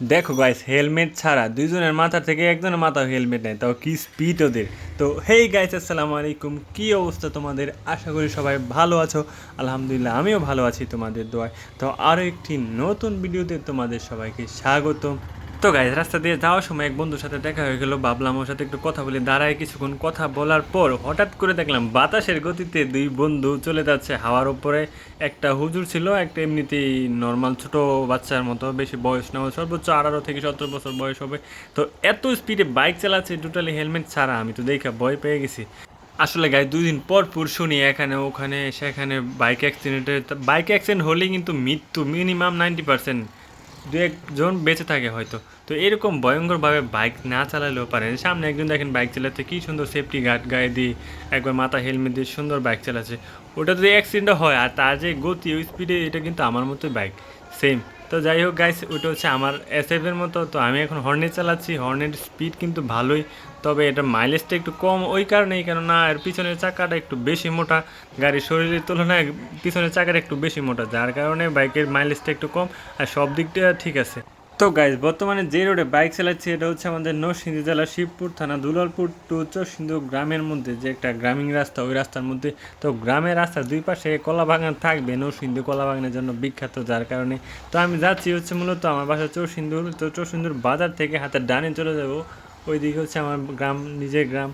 দেখো guys helmet ছাড়া দুইজনের মাথা থেকে একজনের মাথা হেলমেট নেয় তাও কি স্পিড ওদের? তো হেই গাইস আসসালামু আলাইকুম। কি অবস্থা তোমাদের? আশা করি সবাই ভালো আছো। আলহামদুলিল্লাহ, আমিও ভালো আছি তোমাদের দোয়ায়। তো আরও একটি নতুন ভিডিওতে তোমাদের সবাইকে স্বাগতম। তো গাইজ রাস্তা দিয়ে যাওয়ার সময় এক বন্ধুর সাথে দেখা হয়ে গেল। ভাবলাম ওর সাথে একটু কথা বলে। দাঁড়ায় কিছুক্ষণ কথা বলার পর হঠাৎ করে দেখলাম বাতাসের গতিতে দুই বন্ধু চলে যাচ্ছে। হাওয়ার উপরে একটা হুজুর ছিল, একটা এমনিতেই নর্মাল ছোট বাচ্চার মতো, বেশি বয়স না, সর্বোচ্চ আঠারো থেকে সতেরো বছর বয়স হবে। তো এত স্পিডে বাইক চালাচ্ছে টোটালি হেলমেট ছাড়া, আমি তো দেখে ভয় পেয়ে গেছি। আসলে গাই দুই দিন পর পর শুনি, এখানে, ওখানে, সেখানে বাইক অ্যাক্সিডেন্টে বাইক অ্যাক্সিডেন্ট হলেই কিন্তু মৃত্যু মিনিমাম নাইনটি পার্সেন্ট দু একজন বেঁচে থাকে হয়তো। তো এরকম ভয়ঙ্করভাবে বাইক না চালালেও পারে সামনে একজন দেখেন বাইক চালাতে কী সুন্দর সেফটি গার্ড গায়ে দিয়ে একবার মাথা হেলমেট দিয়ে সুন্দর বাইক চালাচ্ছে। ওটা যদি অ্যাক্সিডেন্ট হয়, আর তার যে গতি ওই স্পিডে এটা কিন্তু আমার মতোই বাইক সেম তো যাই হোক গাইস ওইটা হচ্ছে আমার এস এর মতো। তো আমি এখন হর্নেট চালাচ্ছি। হর্নের স্পিড কিন্তু ভালোই। তবে এটা মাইলেজটা একটু কম ওই কারণেই। কেননা এর পিছনের চাকাটা একটু বেশি মোটা। গাড়ির শরীরের তুলনায় পিছনের চাকাটা একটু বেশি মোটা। যার কারণে বাইকের মাইলেজটা একটু কম। আর সব দিকটা ঠিক আছে। তো গাইজ বর্তমানে যে রোডে বাইক চালাচ্ছি, এটা হচ্ছে আমাদের নরসিংদী জেলার শিবপুর থানা, দুলালপুর টু চরসিন্ধু গ্রামের মধ্যে যে একটা গ্রামীণ রাস্তা, ওই রাস্তার মধ্যে। তো গ্রামের রাস্তার দুই পাশে কলা বাগান থাকবে, নরসিংদী কলা বাগানের জন্য বিখ্যাত যার কারণে। তো আমি যাচ্ছি হচ্ছে মূলত আমার বাসা চরসিন্দুর তো চরসিন্দুর বাজার থেকে হাতের ডানে চলে যাব। ওইদিকে হচ্ছে আমার গ্রাম, নিজের গ্রাম।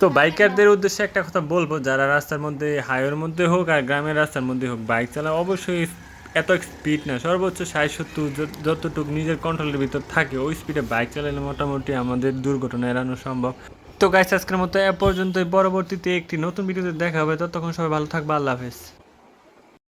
তো বাইকারদের উদ্দেশ্যে একটা কথা বলব, যারা রাস্তার মধ্যে হাইওয়ের মধ্যে হোক আর গ্রামের রাস্তার মধ্যে হোক বাইক চালা অবশ্যই এত স্পিড না, সর্বোচ্চ ষাট সত্তর যতটুকু নিজের কন্ট্রোলের ভিতর থাকে, ওই স্পিডে বাইক চালালে মোটামুটি আমাদের দুর্ঘটনা এড়ানো সম্ভব। তো গাইস আজকের মতো এ পর্যন্ত পরবর্তীতে একটি নতুন ভিডিওতে দেখা হবে। ততক্ষণ সবাই ভালো থাকবে, আল্লাহ হাফেজ।